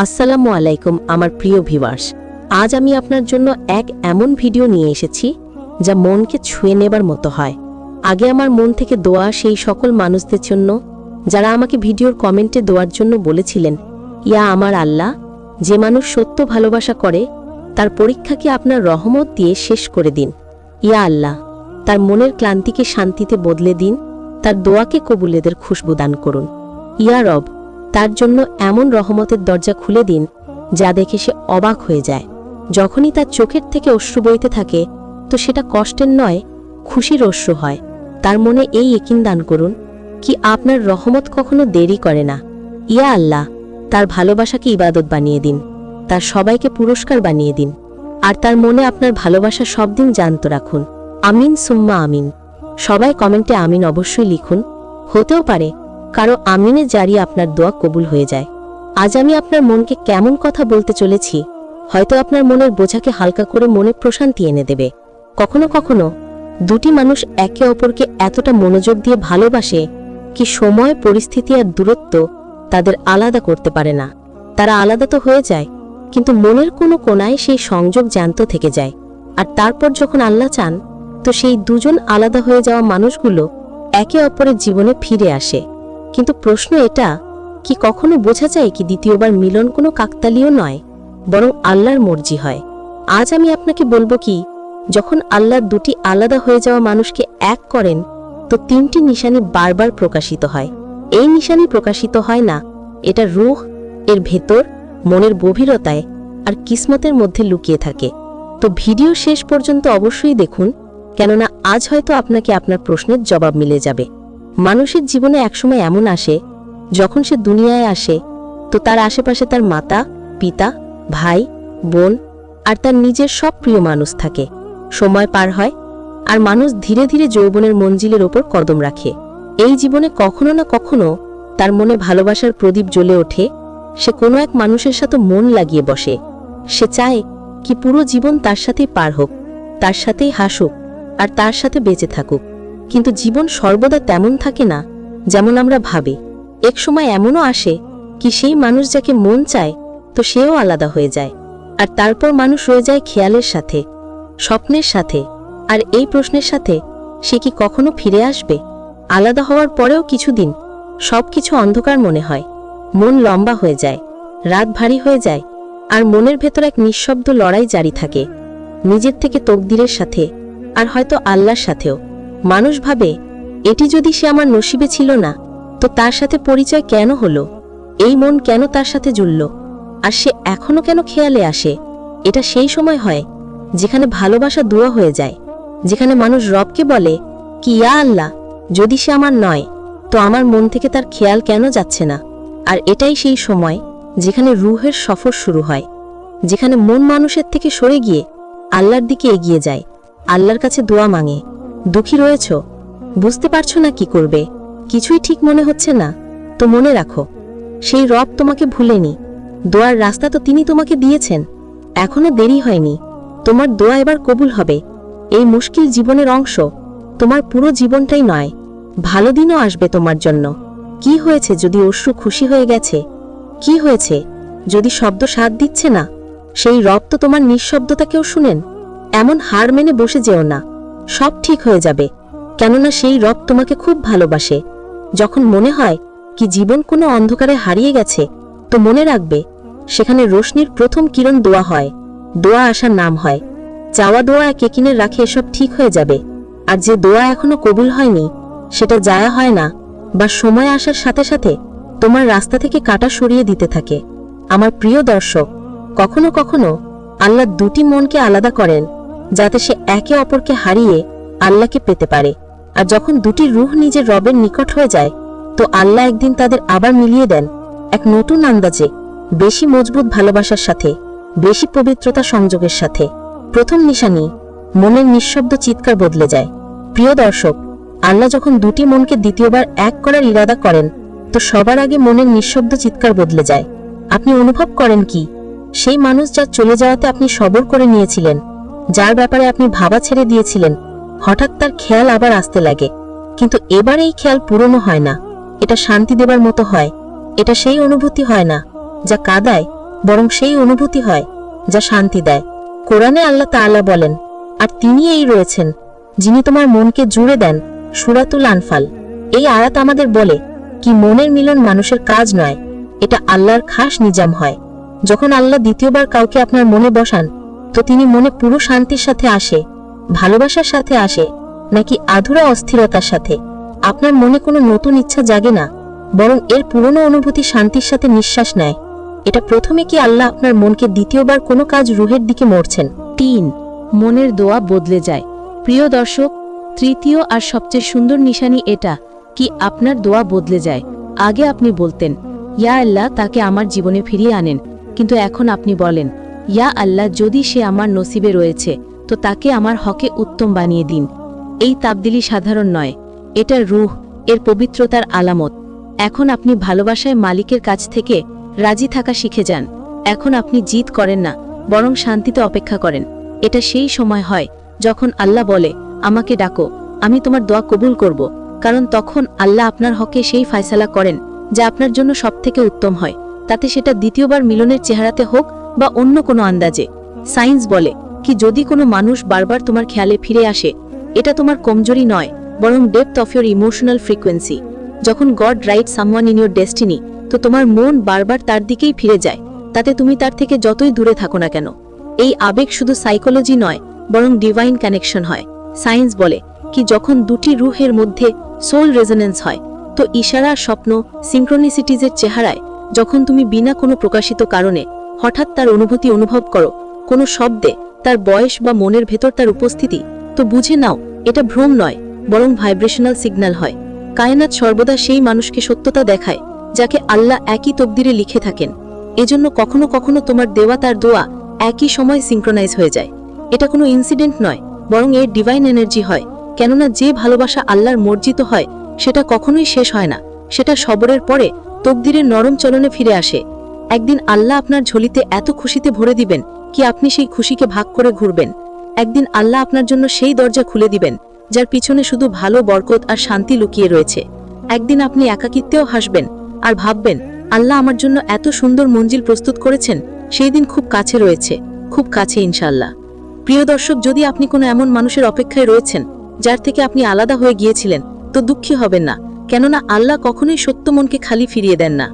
আসসালামু আলাইকুম, আমার প্রিয় ভিউয়ার্স। আজ আমি আপনার জন্য এক এমন ভিডিও নিয়ে এসেছি যা মনকে ছুঁয়ে নেবার মতো হয়। আগে আমার মন থেকে দোয়া সেই সকল মানুষদের জন্য, যারা আমাকে ভিডিওর কমেন্টে দোয়ার জন্য বলেছিলেন, ইয়া আমার আল্লাহ, যে মানুষ সত্য ভালোবাসা করে, তার পরীক্ষাকে আপনার রহমত দিয়ে শেষ করে দিন। ইয়া আল্লাহ, তার মনের ক্লান্তিকে শান্তিতে বদলে দিন, তার দোয়াকে কবুলেদের খুশবু দান করুন। ইয়া রব তার জন্য এমন রহমতের দরজা খুলে দিন, যা দেখে সে অবাক হয়ে যায়। যখনই তার চোখের থেকে অশ্রু বইতে থাকে, তো সেটা কষ্টের নয়, খুশির অশ্রু হয়। তার মনে এই একিন দান করুন, কি আপনার রহমত কখনো দেরি করে না। ইয়া আল্লাহ, তার ভালোবাসাকে ইবাদত বানিয়ে দিন, তার সবাইকে পুরস্কার বানিয়ে দিন, আর তার মনে আপনার ভালোবাসা সব দিন জানত রাখুন। আমিন সুম্মা আমিন। সবাই কমেন্টে আমিন অবশ্যই লিখুন। হতেও পারে কারও আমিনে জারি আপনার দোয়া কবুল হয়ে যায়। আজ আমি আপনার মনকে কেমন কথা বলতে চলেছি, হয়তো আপনার মনের বোঝাকে হালকা করে মনে প্রশান্তি এনে দেবে। কখনো কখনো দুটি মানুষ একে অপরকে এতটা মনোযোগ দিয়ে ভালোবাসে কি সময়, পরিস্থিতি আর দূরত্ব তাদের আলাদা করতে পারে না। তারা আলাদা তো হয়ে যায়, কিন্তু মনের কোনো কোনায় সেই সংযোগ জ্যান্ত থেকে যায়। আর তারপর যখন আল্লাহ চান, তো সেই দুজন আলাদা হয়ে যাওয়া মানুষগুলো একে অপরের জীবনে ফিরে আসে। কিন্তু প্রশ্ন এটা, কি কখনো বোঝা যায় কি দ্বিতীয়বার মিলন কোনো কাকতালীয় নয়, বরং আল্লাহর মর্জি হয়? আজ আমি আপনাকে বলব কি, যখন আল্লাহ দুটি আলাদা হয়ে যাওয়া মানুষকে এক করেন, তো তিনটি নিশানি বারবার প্রকাশিত হয়। এই নিশানি প্রকাশিত হয় না, এটা রুহ, এর ভেতর, মনের গভীরতায় আর কিসমতের মধ্যে লুকিয়ে থাকে। তো ভিডিও শেষ পর্যন্ত অবশ্যই দেখুন, কেননা আজ হয়তো আপনাকে আপনার প্রশ্নের জবাব মিলে যাবে। মানুষের জীবনে একসময় এমন আসে, যখন সে দুনিয়ায় আসে, তো তার আশেপাশে তার মাতা, পিতা, ভাই, বোন আর তার নিজের সব প্রিয় মানুষ থাকে। সময় পার হয় আর মানুষ ধীরে ধীরে যৌবনের মঞ্জিলের ওপর কদম রাখে। এই জীবনে কখনো না কখনো তার মনে ভালোবাসার প্রদীপ জ্বলে ওঠে, সে কোনো এক মানুষের সাথে মন লাগিয়ে বসে। সে চায় কি পুরো জীবন তার সাথেই পার হোক, তার সাথেই হাসুক আর তার সাথে বেঁচে থাকুক। কিন্তু জীবন সর্বদা তেমন থাকে না, যেমন আমরা ভাবি। এক সময় এমনও আসে কি সেই মানুষ যাকে মন চায়, তো সেও আলাদা হয়ে যায়। আর তারপর মানুষ হয়ে যায় খেয়ালের সাথে, স্বপ্নের সাথে। আর এই প্রশ্নের সাথে সে কি কখনো ফিরে আসবে? আলাদা হওয়ার পরেও কিছুদিন সব কিছু অন্ধকার মনে হয়। মন লম্বা হয়ে যায়, রাত ভারী হয়ে যায়, আর মনের ভেতর এক নিঃশব্দ লড়াই জারি থাকে। নিজের থেকে তকদিরের সাথে, আর হয়তো আল্লাহর সাথেও। মানুষ ভাবে, এটি যদি সে আমার নসিবে ছিল না, তো তার সাথে পরিচয় কেন হলো? এই মন কেন তার সাথে জুড়ল? আর সে এখনও কেন খেয়ালে আসে? এটা সেই সময় হয়, যেখানে ভালোবাসা দোয়া হয়ে যায়, যেখানে মানুষ রবকে বলে, কি ইয়া আল্লাহ, যদি সে আমার নয়, তো আমার মন থেকে তার খেয়াল কেন যাচ্ছে না? আর এটাই সেই সময়, যেখানে রুহের সফর শুরু হয়, যেখানে মন মানুষের থেকে সরে গিয়ে আল্লাহর দিকে এগিয়ে যায়, আল্লাহর কাছে দোয়া মাঙে। দুঃখী রয়েছ? বুঝতে পারছ না কি করবে? কিছুই ঠিক মনে হচ্ছে না। তো মনে রাখো, সেই রব তোমাকে ভুলেনি। দোয়ার রাস্তা তো তিনি তোমাকে দিয়েছেন। এখনও দেরি হয়নি। তোমার দোয়া এবার কবুল হবে। এই মুশকিল জীবনের অংশ তোমার পুরো জীবনটাই নয়। ভালো দিনও আসবে তোমার জন্য। কি হয়েছে যদি অশ্রু খুশি হয়ে গেছে? কি হয়েছে যদি শব্দ সাথ দিচ্ছে না? সেই রব তো তোমার নিঃশব্দতাকেও শুনেন। এমন হার মেনে বসে যেও না। সব ঠিক হয়ে যাবে। কেননা সেই রব তোমাকে খুব ভালোবাসে। যখন মনে হয় কি জীবন কোনো অন্ধকারে হারিয়ে গেছে, তো মনে রাখবে, সেখানে রোশনির প্রথম কিরণ দোয়া হয়। দোয়া আসার নাম হয়। চাওয়া দোয়া এক একিনের রাখে এসব ঠিক হয়ে যাবে। আর যে দোয়া এখনও কবুল হয়নি, সেটা যায়া হয় না, বা সময় আসার সাথে সাথে তোমার রাস্তা থেকে কাটা সরিয়ে দিতে থাকে। আমার প্রিয় দর্শক, কখনো কখনো আল্লাহ দুটি মনকে আলাদা করেন। যাতে সে একে অপরকে হারিয়ে আল্লাহকে পেতে পারে। আর যখন দুটি রুহ নিজের রবের নিকট হয়ে যায়, তো আল্লাহ একদিন তাদের আবার মিলিয়ে দেন এক নতুন আন্দাজে, বেশি মজবুত ভালোবাসার সাথে, বেশি পবিত্রতা সংযোগের সাথে। প্রথম নিশানি, মনের নিঃশব্দ চিৎকার বদলে যায়। প্রিয় দর্শক, আল্লাহ যখন দুটি মনকে দ্বিতীয়বার এক করার ইরাদা করেন, তো সবার আগে মনের নিঃশব্দ চিৎকার বদলে যায়। আপনি অনুভব করেন কি? সেই মানুষ যা চলে যাওয়াতে আপনি সবর করে নিয়েছিলেন। যার ব্যাপারে আপনি ভাবা ছেড়ে দিয়েছিলেন, হঠাৎ তার খেয়াল আবার আসতে লাগে। কিন্তু এবার এই খেয়াল পুরনো হয় না। এটা শান্তি দেবার মতো হয়। এটা সেই অনুভূতি হয় না, যা কাদায়, বরং সেই অনুভূতি হয়, যা শান্তি দেয়। কোরআনে আল্লাহ তাআলা বলেন, আর তিনি এই রয়েছেন, যিনি তোমার মনকে জুড়ে দেন, সুরাতুল আনফাল। এই আয়াত আমাদের বলে কি মনের মিলন মানুষের কাজ নয়, এটা আল্লাহর খাস নিজাম হয়। যখন আল্লাহ দ্বিতীয়বার কাউকে আপনার মনে বসান তো তিনি মনে পুরো শান্তির সাথে আসে, ভালোবাসার সাথে আসে, নাকি আধুরা অস্থিরতার সাথে? আপনার মনে কোনো নতুন ইচ্ছা জাগে না, বরং এর পুরনো অনুভূতি শান্তির সাথে নিঃশ্বাস নেয়। এটা প্রথমে কি আল্লাহ আপনার মনকে দ্বিতীয়বার কোনো কাজ রুহের দিকে মরছেন তিন, মনের দোয়া বদলে যায়। প্রিয় দর্শক, তৃতীয় আর সবচেয়ে সুন্দর নিশানি এটা, কি আপনার দোয়া বদলে যায়। আগে আপনি বলতেন, ইয়া আল্লাহ, তাকে আমার জীবনে ফিরিয়ে আনেন। কিন্তু এখন আপনি বলেন ইয়া আল্লাহ, যদি সে আমার নসিবে রয়েছে, তো তাকে আমার হকে উত্তম বানিয়ে দিন। এই তাবদিলি সাধারণ নয়। এটা রুহ, এর পবিত্রতার আলামত। এখন আপনি ভালোবাসায় মালিকের কাছ থেকে রাজি থাকা শিখে যান। এখন আপনি জিত করেন না, বরং শান্তিতে অপেক্ষা করেন। এটা সেই সময় হয় যখন আল্লাহ বলে, আমাকে ডাকো, আমি তোমার দোয়া কবুল করব। কারণ তখন আল্লাহ আপনার হকে সেই ফায়সালা করেন, যা আপনার জন্য সবথেকে উত্তম হয়। তাতে সেটা দ্বিতীয়বার মিলনের চেহারাতে হোক বা অন্য কোনো আন্দাজে। সায়েন্স বলে কি যদি কোনো মানুষ বারবার তোমার খেয়ালে ফিরে আসে, এটা তোমার কমজোরি নয়, বরং depth of your emotional frequency যখন God write someone in your destiny তো তোমার মন বারবার তার দিকেই ফিরে যায়, তাতে তুমি তার থেকে যতই দূরে থাকো না কেন। এই আবেগ শুধু সাইকোলজি নয়, বরং ডিভাইন কানেকশন হয়। সায়েন্স বলে কি যখন দুটি রুহের মধ্যে সোল রেজোনেন্স হয়, তো ইশারা, স্বপ্ন সিঙ্ক্রোনিসিটিজের চেহারায় যখন তুমি বিনা কোনো প্রকাশিত কারণে হঠাৎ তার অনুভূতি অনুভব করো, কোনো শব্দে, তার বয়স বা মনের ভেতর তার উপস্থিতি, তো বুঝে নাও, এটা ভ্রম নয়, বরং ভাইব্রেশনাল সিগন্যাল হয়। কায়নাত সর্বদা সেই মানুষকে সত্যতা দেখায়, যাকে আল্লাহ একই তকদিরে লিখে থাকেন। এজন্য কখনো কখনো তোমার দেওয়া তার দোয়া একই সময় সিঙ্ক্রোনাইজ হয়ে যায়। এটা কোনো ইনসিডেন্ট নয়, বরং এর ডিভাইন এনার্জি হয়, কেননা যে ভালোবাসা আল্লাহর মর্জিত হয়, সেটা কখনোই শেষ হয় না। সেটা সবরের পরে তকদিরের নরম চলনে ফিরে আসে। একদিন আল্লাহ আপনার ঝুলিতে এত খুশিতে ভরে দিবেন কি আপনি সেই খুশিকে ভাগ করে ঘুরবেন। একদিন আল্লাহ আপনার জন্য সেই দরজা খুলে দিবেন, যার পিছনে শুধু ভালো বরকত আর শান্তি লুকিয়ে রয়েছে। একদিন আপনি একাকিত্বেও হাসবেন আর ভাববেন, আল্লাহ আমার জন্য এত সুন্দর মঞ্জিল প্রস্তুত করেছেন, সেই দিন খুব কাছে রয়েছে, খুব কাছে ইনশাল্লাহ প্রিয় দর্শক, যদি আপনি কোনো এমন মানুষের অপেক্ষায় রয়েছেন, যার থেকে আপনি আলাদা হয়ে গিয়েছিলেন, তো দুঃখী হবেন না। কেননা আল্লাহ কখনোই সত্য মনকে খালি ফিরিয়ে দেন না।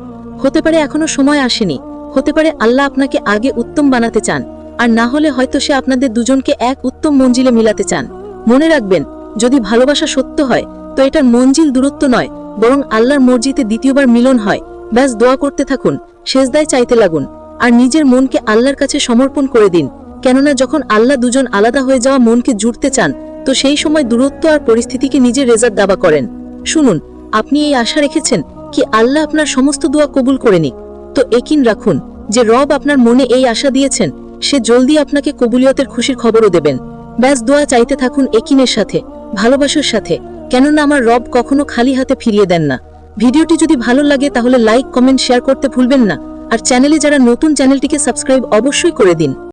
হতে পারে এখনও সময় আসেনি। হতে পারে আল্লাহ আপনাকে আগে উত্তম বানাতে চান, আর না হলে হয়তো সে আপনাদের দুজনকে এক উত্তম মঞ্জিলে মিলাতে চান। মনে রাখবেন, যদি ভালোবাসা সত্য হয়, তো এটার মঞ্জিল দূরত্ব নয়, বরং আল্লাহর মসজিদে দ্বিতীয়বার মিলন হয়। ব্যাস, দোয়া করতে থাকুন শেষদায় চাইতে লাগুন, আর নিজের মনকে আল্লাহর কাছে সমর্পণ করে দিন। কেননা যখন আল্লাহ দুজন আলাদা হয়ে যাওয়া মনকে জুড়তে চান, তো সেই সময় দূরত্ব আর পরিস্থিতিকে নিজের রেজার দাবা করেন। শুনুন আপনি এই আশা রেখেছেন কি আল্লাহ আপনার সমস্ত দোয়া কবুল করে নিক। তো একিন রাখুন যে রব আপনার মনে এই আশা দিয়েছেন, সে জলদি আপনাকে কবুলিয়তের খুশির খবরও দেবেন। ব্যাস দোয়া চাইতে থাকুন একিনের সাথে, ভালোবাসার সাথে, কেননা আমার রব কখনো খালি হাতে ফিরিয়ে দেন না। ভিডিওটি যদি ভালো লাগে তাহলে লাইক, কমেন্ট, শেয়ার করতে ভুলবেন না। আর চ্যানেলে যারা নতুন, চ্যানেলটিকে সাবস্ক্রাইব অবশ্যই করে দিন।